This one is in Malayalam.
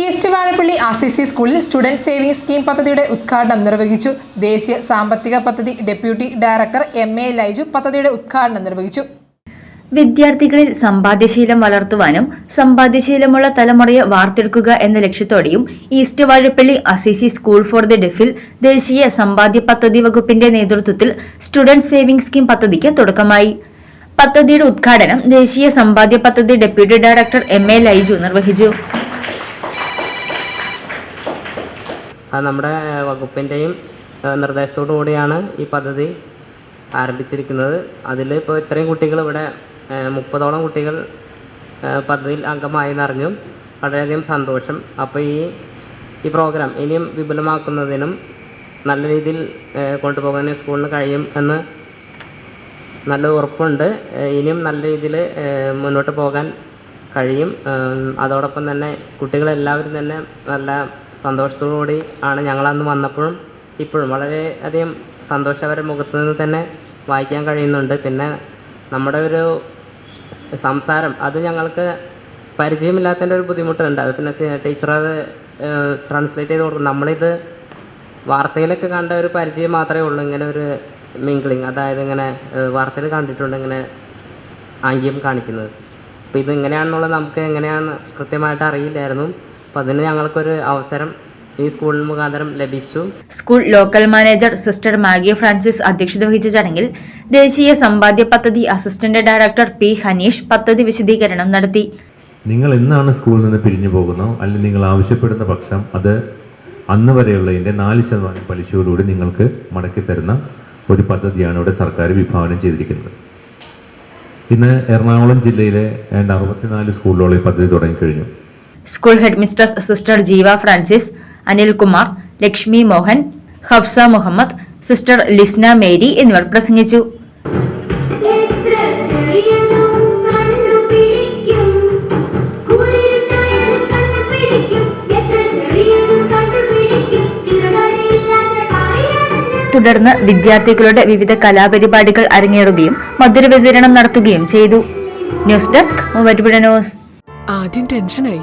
ഈസ്റ്റവാഴപ്പള്ളി ആർ സി സി സ്കൂളിൽ സ്റ്റുഡന്റ് സേവിംഗ് സ്കീം പദ്ധതിയുടെ ഉദ്ഘാടനം നിർവഹിച്ചു. ദേശീയ സാമ്പത്തിക പദ്ധതി deputy director M A Laiju പദ്ധതിയുടെ ഉദ്ഘാടനം നിർവഹിച്ചു. വിദ്യാർത്ഥികളിൽ സമ്പാദ്യശീലം വളർത്തുവാനും സമ്പാദ്യശീലമുള്ള തലമുറയെ വാർത്തെടുക്കുക എന്ന ലക്ഷ്യത്തോടെയും East Vazhappally Assisi school for the ഡെഫിൽ ദേശീയ സമ്പാദ്യ പദ്ധതി വകുപ്പിന്റെ നേതൃത്വത്തിൽ സ്റ്റുഡന്റ് സേവിംഗ് സ്കീം പദ്ധതിക്ക് തുടക്കമായി. പദ്ധതിയുടെ ഉദ്ഘാടനം ദേശീയ സമ്പാദ്യ പദ്ധതി deputy director M A Laiju നിർവഹിച്ചു. അത് നമ്മുടെ വകുപ്പിന്റെയും നിർദ്ദേശത്തോടു കൂടിയാണ് ഈ പദ്ധതി ആരംഭിച്ചിരിക്കുന്നത്. അതിൽ ഇപ്പോൾ ഇത്രയും കുട്ടികൾ ഇവിടെ മുപ്പതോളം കുട്ടികൾ പദ്ധതിയിൽ അംഗമായി എന്നറിഞ്ഞു. വളരെയധികം സന്തോഷം. അപ്പോൾ ഈ ഈ പ്രോഗ്രാം ഇനിയും വിപുലമാക്കുന്നതിനും നല്ല രീതിയിൽ കൊണ്ടുപോകാൻ സ്കൂളിന് കഴിയും എന്ന് നല്ല ഉറപ്പുണ്ട്. ഇനിയും നല്ല രീതിയിൽ മുന്നോട്ട് പോകാൻ കഴിയും. അതോടൊപ്പം തന്നെ കുട്ടികളെല്ലാവരും തന്നെ നല്ല സന്തോഷത്തോടു കൂടി ആണ് ഞങ്ങളന്ന് വന്നപ്പോഴും ഇപ്പോഴും. വളരെ അധികം സന്തോഷം അവരുടെ മുഖത്ത് നിന്ന് തന്നെ വായിക്കാൻ കഴിയുന്നുണ്ട്. പിന്നെ നമ്മുടെ ഒരു സംസാരം അത് ഞങ്ങൾക്ക് പരിചയമില്ലാത്തതിന്റെ ഒരു ബുദ്ധിമുട്ടുണ്ട്. അത് പിന്നെ ടീച്ചർ അത് ട്രാൻസ്ലേറ്റ് ചെയ്ത് കൊടുക്കും. നമ്മളിത് വാർത്തയിലൊക്കെ കണ്ട ഒരു പരിചയം മാത്രമേ ഉള്ളൂ. ഇങ്ങനെ ഒരു മിങ്കിളിങ് അതായത് ഇങ്ങനെ വാർത്തയിൽ കണ്ടിട്ടുണ്ട് ഇങ്ങനെ ആംഗ്യം കാണിക്കുന്നത്. അപ്പോൾ ഇത് എങ്ങനെയാണെന്നുള്ളത് നമുക്ക് എങ്ങനെയാണ് കൃത്യമായിട്ട് അറിയില്ലായിരുന്നു. അപ്പോൾ അതിന് ഞങ്ങൾക്കൊരു അവസരം ഈ സ്കൂളിൽ മുഖാന്തരം ലഭിച്ചു. School local manager sister Maggie Francis അധ്യക്ഷത വഹിച്ച ചടങ്ങിൽ ദേശീയ സമ്പാദ്യ പദ്ധതി അസിസ്റ്റന്റ് ഡയറക്ടർ പി ഹനീഷ് പദ്ധതി വിശദീകരണം നടത്തി. നിങ്ങൾ എന്നാണ് സ്കൂളിൽ നിന്ന് പിരിഞ്ഞു പോകുന്നോ? അല്ലെങ്കിൽ നിങ്ങൾ ആവശ്യപ്പെടുന്ന പക്ഷം അത് അന്ന് വരെയുള്ളതിന്റെ നാല് ശതമാനം പലിശയോടുകൂടി നിങ്ങൾക്ക് മടക്കി തരുന്ന ഒരു പദ്ധതിയാണ് ഇവിടെ സർക്കാർ വിഭാവനം ചെയ്തിരിക്കുന്നത്. ഇന്ന് എറണാകുളം ജില്ലയിലെ ഏതാണ്ട് അറുപത്തിനാല് സ്കൂളുകളിൽ ഈ പദ്ധതി തുടങ്ങിക്കഴിഞ്ഞു. School headmistress sister Jeeva Francis Anilkumar Lakshmi Mohan Hafsa Muhammad sister Lisna Mary എന്നിവർ പ്രസംഗിച്ചു. തുടർന്ന് വിദ്യാർത്ഥികളുടെ വിവിധ കലാപരിപാടികൾ അരങ്ങേറുകയും മധുര വിതരണം നടത്തുകയും ചെയ്തു. News desk Muvattupuzha news. ആദ്യം ടെൻഷനായി.